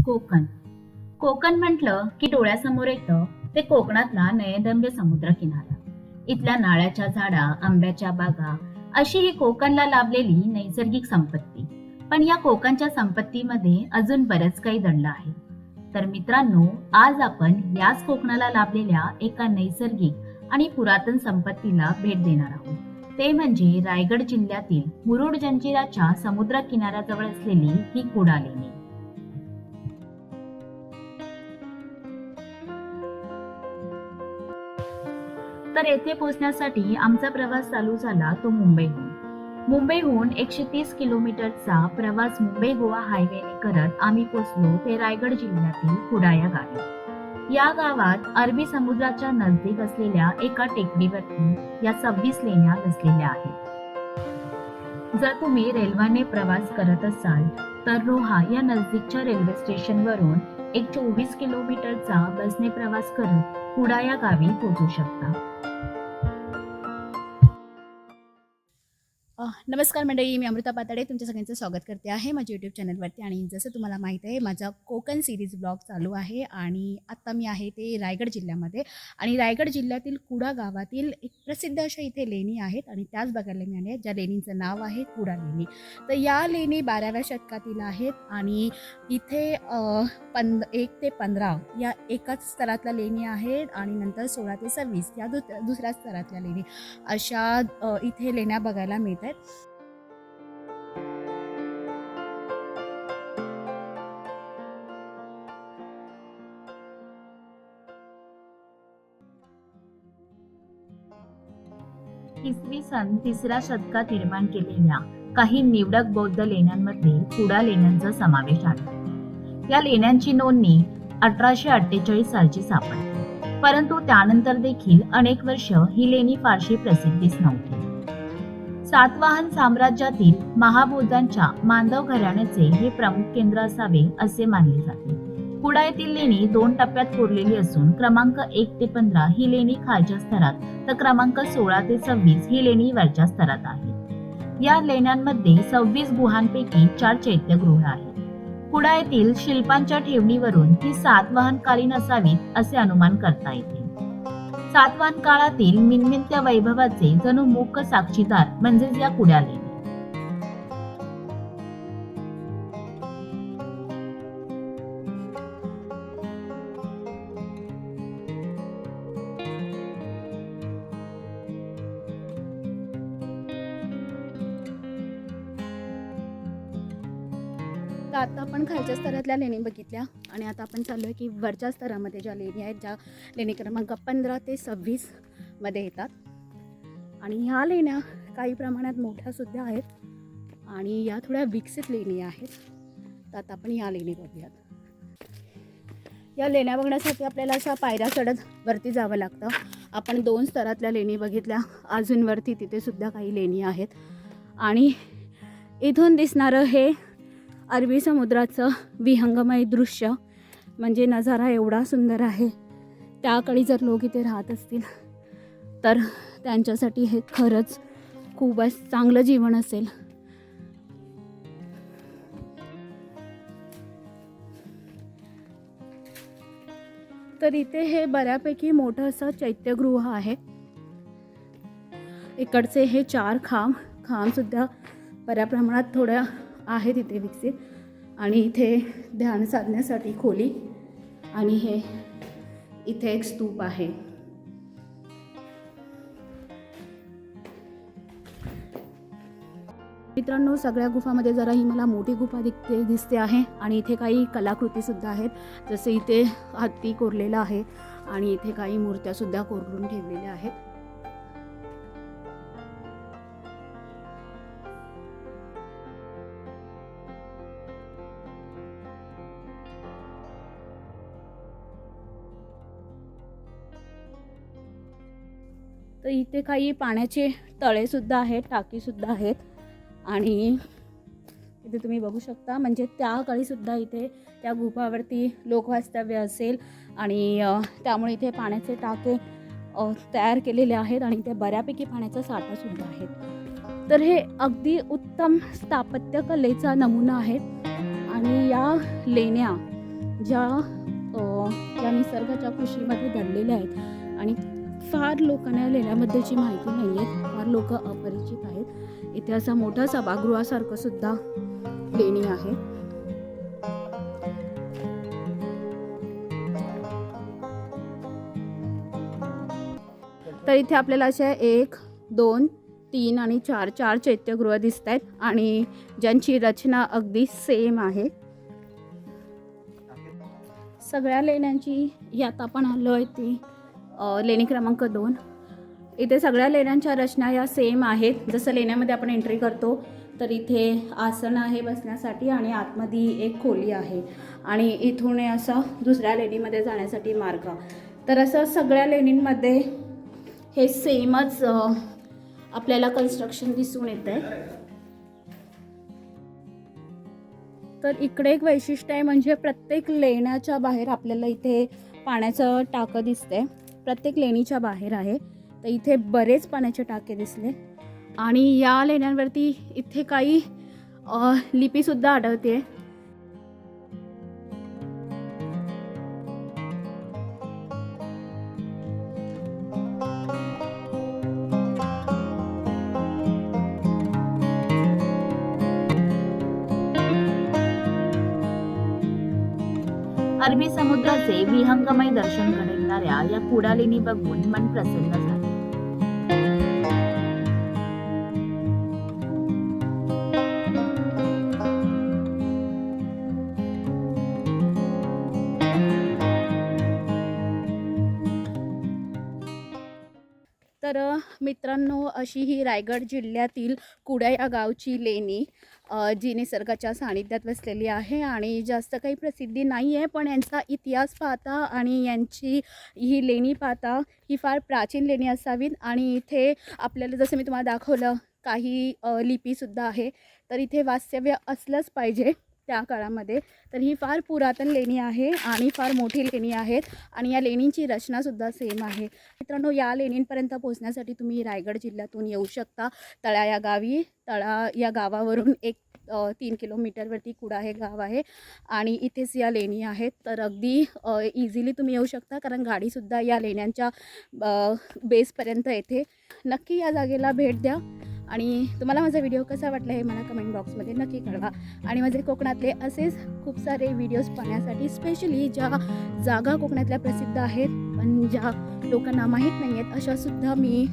कोकण. कोकण म्हटलं की डोळ्यासमोर येतं ते कोकणातला नयनरम्य समुद्र किनारा. इथल्या नाळ्याच्या झाडा आंब्याच्या बागा अशी ही कोकणला लाभलेली नैसर्गिक संपत्ती. पण या कोकणच्या संपत्तीमध्ये अजून बरंच काही दडलं आहे. तर मित्रांनो आज आपण याच कोकणाला लाभलेल्या एका नैसर्गिक आणि पुरातन संपत्तीला भेट देणार आहोत. ते म्हणजे रायगड जिल्ह्यातील मुरुड जंजिराच्या समुद्र किनाऱ्याजवळ असलेली ही कुडा तर येथे पोहोचण्यासाठी आमचा प्रवास चालू झाला तो मुंबईहून. मुंबईहून एकशे तीस किलोमीटरचा प्रवास मुंबई गोवा हायवेने करत आम्ही पोचलो ते रायगड जिल्ह्यातील कुडा या गावी. या गावात अरबी समुद्राच्या नजदीक असलेल्या एका टेकडीवरती या सव्वीस लेण्या वसलेल्या आहेत. जर तुम्ही रेल्वेने प्रवास करत असाल तर रोहा या नजदीकच्या रेल्वे स्टेशनवरून एक चोवीस किलोमीटरचा बसने प्रवास करत कुडा या गावी पोहोचू शकता. नमस्कार मंडळी मी अमृता पाताडे तुमच्या सगळ्यांचं स्वागत करते आहे माझ्या यूट्यूब चॅनलवरती आणि जसं तुम्हाला माहीत आहे माझा कोकण सिरीज ब्लॉग चालू आहे आणि आत्ता मी आहे ते रायगड जिल्ह्यामध्ये. आणि रायगड जिल्ह्यातील कुडा गावातील एक प्रसिद्ध अशा इथे लेणी आहेत आणि त्याच बघायला मिळाल्या आहेत ज्या लेणींचं नाव आहे कुडा लेणी. तर या लेणी बाराव्या शतकातील आहेत आणि इथे पंद एक ते पंधरा या एकाच स्तरातल्या लेणी आहेत आणि नंतर सोळा ते सव्वीस या दुसऱ्या स्तरातल्या लेणी. अशा इथे लेण्या बघायला मिळत आहेत. इसवी सन तिसऱ्या शतकात निर्माण केलेल्या काही निवडक बौद्ध लेण्यांमध्ये कुडा लेण्यांचा समावेश आहे. या लेण्यांची नोंदणी अठराशे अठ्ठेचाळीस सालची सापडली परंतु त्यानंतर देखील अनेक वर्ष ही लेणी फारशी प्रसिद्धीच नव्हती. सातवाहन साम्राज्यातील महाबोधांच्या मांडव घराण्याचे हे प्रमुख केंद्र असावे असे मानले जाते. कुडा येथील लेणी दोन टप्प्यात कोरलेली असून क्रमांक एक ते पंधरा ही लेणी खालच्या स्तरात तर क्रमांक सोळा ते सव्वीस ही लेणी वरच्या स्तरात आहे. या लेण्यांमध्ये सव्वीस गुहांपैकी चार चैत्यगृह आहेत. कुडा येथील शिल्पांच्या ठेवणीवरून ही सातवाहनकालीन असावीत असे अनुमान करता येते. सातवान काळातील मिनमिनत्या वैभवाचे जणू मूक साक्षीदार म्हणजेच या कुड्याले तर आता आपण खालच्या स्तरातल्या लेणी बघितल्या. आणि आता आपण चाललो आहे की वरच्या स्तरामध्ये ज्या लेणी आहेत ज्या लेणी क्रमांक पंधरा ते सव्वीसमध्ये येतात. आणि ह्या लेण्या काही प्रमाणात मोठ्यासुद्धा आहेत. आणि या थोड्या विकसित लेणी आहेत. तर आता आपण या लेणी बघूयात. या लेण्या बघण्यासाठी आपल्याला अशा पायऱ्या चढत वरती जावं लागतं. आपण दोन स्तरातल्या लेणी बघितल्या. अजून वरती तिथे सुद्धा काही लेणी आहेत. आणि इथून दिसणारं हे अरबी समुद्राचं विहंगमय दृश्य म्हणजे नजारा एवढा सुंदर आहे. त्याकडे जर लोक इथे राहत असतील तर त्यांच्यासाठी हे खरंच खूपच चांगलं जीवन असेल. तर इथे हे बऱ्यापैकी मोठं असं चैत्यगृह आहे. इकडचे हे चार खांब खांबसुद्धा बऱ्या प्रमाणात थोड्या आहेत इथे विकसित. आणि इथे ध्यान साधण्यासाठी खोली. आणि हे इथे एक स्तूप आहे. मित्रांनो सगळ्या गुफामध्ये जरा ही मला मोठी गुफा दिसते दिसते आहे. आणि इथे काही कलाकृतीसुद्धा आहेत. जसे इथे हत्ती कोरलेला आहे. आणि इथे काही मूर्त्यासुद्धा कोरून ठेवलेल्या आहेत. तर इथे काही पाण्याचे तळेसुद्धा आहेत टाकीसुद्धा आहेत. आणि इथे तुम्ही बघू शकता म्हणजे त्या काळीसुद्धा इथे त्या गुफावरती लोकवास्तव्य असेल. आणि त्यामुळे इथे पाण्याचे टाके तयार केलेले आहेत आणि इथे बऱ्यापैकी पाण्याचा साठासुद्धा आहे. तर हे अगदी उत्तम स्थापत्यकलेचा नमुना आहे. आणि या लेण्या ज्या या निसर्गाच्या खुशीमध्ये दडलेल्या आहेत आणि फार लोकांना लेण्याबद्दलची माहिती नाही आहे फार लोक अपरिचित आहेत. इथे असा मोठा सभागृहासारखं सुद्धा लेणी आहे. तर इथे आपल्याला असे एक दोन तीन आणि चार चार चैत्यगृह दिसत आहेत आणि ज्यांची रचना अगदी सेम आहे. सगळ्या लेण्यांची यात आपण आलो आहे ती लेणी क्रमांक दोन. इथे सगळ्या लेण्यांच्या रचना या सेम आहेत. जसं लेण्यामध्ये आपण एंट्री करतो तर इथे आसन आहे बसण्यासाठी आणि आतमध्ये एक खोली आहे. आणि इथून हे असं दुसऱ्या लेणीमध्ये जाण्यासाठी मार्ग. तर असं सगळ्या लेणींमध्ये हे सेमच आपल्याला कन्स्ट्रक्शन दिसून येत आहे तर इकडे एक वैशिष्ट्य आहे म्हणजे प्रत्येक लेण्याच्या बाहेर आपल्याला इथे पाण्याचं टाकं दिसतंय. प्रत्येक लेणीच्या बाहेर आहे. तर इथे बरेच पाण्याचे टाके दिसले. आणि या लेण्यांवरती इथे काही लिपीसुद्धा आढळते अरबी समुद्राचे विहंगमय दर्शन घडविणाऱ्या या कुडालिनी बघून मन प्रसन्न झाले. तर मित्रांनो अशी ही रायगड जिल्ह्यातील कुडा या गावची लेणी जी निसर्गाच्या सानिध्यात वसलेली आहे आणि जास्त काही प्रसिद्धी नाही आहे पण यांचा इतिहास पाहता आणि यांची ही लेणी पाहता ही फार प्राचीन लेणी असावीत आणि इथे आपल्याला जसं मी तुम्हाला दाखवलं काही लिपीसुद्धा आहे. तर इथे वास्तव्य असलंच पाहिजे. त्या काळामध्ये. तर ही फार पुरातन लेणी आहे आणि फार मोठी लेणी आहेत आणि या लेणींची रचनासुद्धा सेम आहे. मित्रांनो या लेणींपर्यंत पोहोचण्यासाठी तुम्ही रायगड जिल्ह्यातून येऊ शकता. तळा या गावी तळा या गावावरून एक तीन किलोमीटरवरती कुडा हे गाव आहे आणि इथेच या लेणी आहेत. तर अगदी इझिली तुम्ही येऊ शकता कारण गाडीसुद्धा या लेण्यांच्या बेसपर्यंत येते. नक्की या जागेला भेट द्या. आणि तुम्हाला माझा व्हिडिओ कसा वाटला हे मला कमेंट बॉक्समध्ये नक्की कळवा. आणि माझे कोकणातले असेच खूप सारे व्हिडिओज पाहण्यासाठी स्पेशली ज्या जागा कोकणातल्या प्रसिद्ध आहेत पण ज्या लोकांना माहीत नाही आहेत अशासुद्धा मी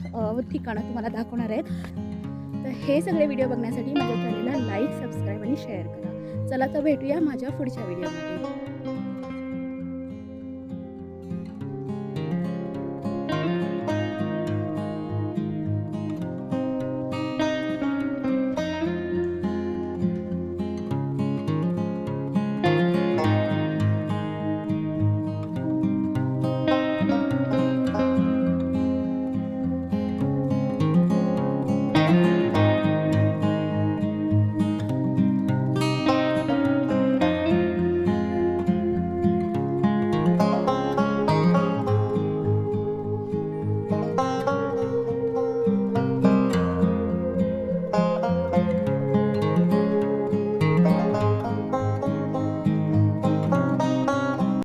ठिकाणं तुम्हाला दाखवणार आहेत. तर हे सगळे व्हिडिओ बघण्यासाठी माझ्या चॅनलला लाईक सबस्क्राईब आणि शेअर करा. चला तर भेटूया माझ्या पुढच्या व्हिडिओमध्ये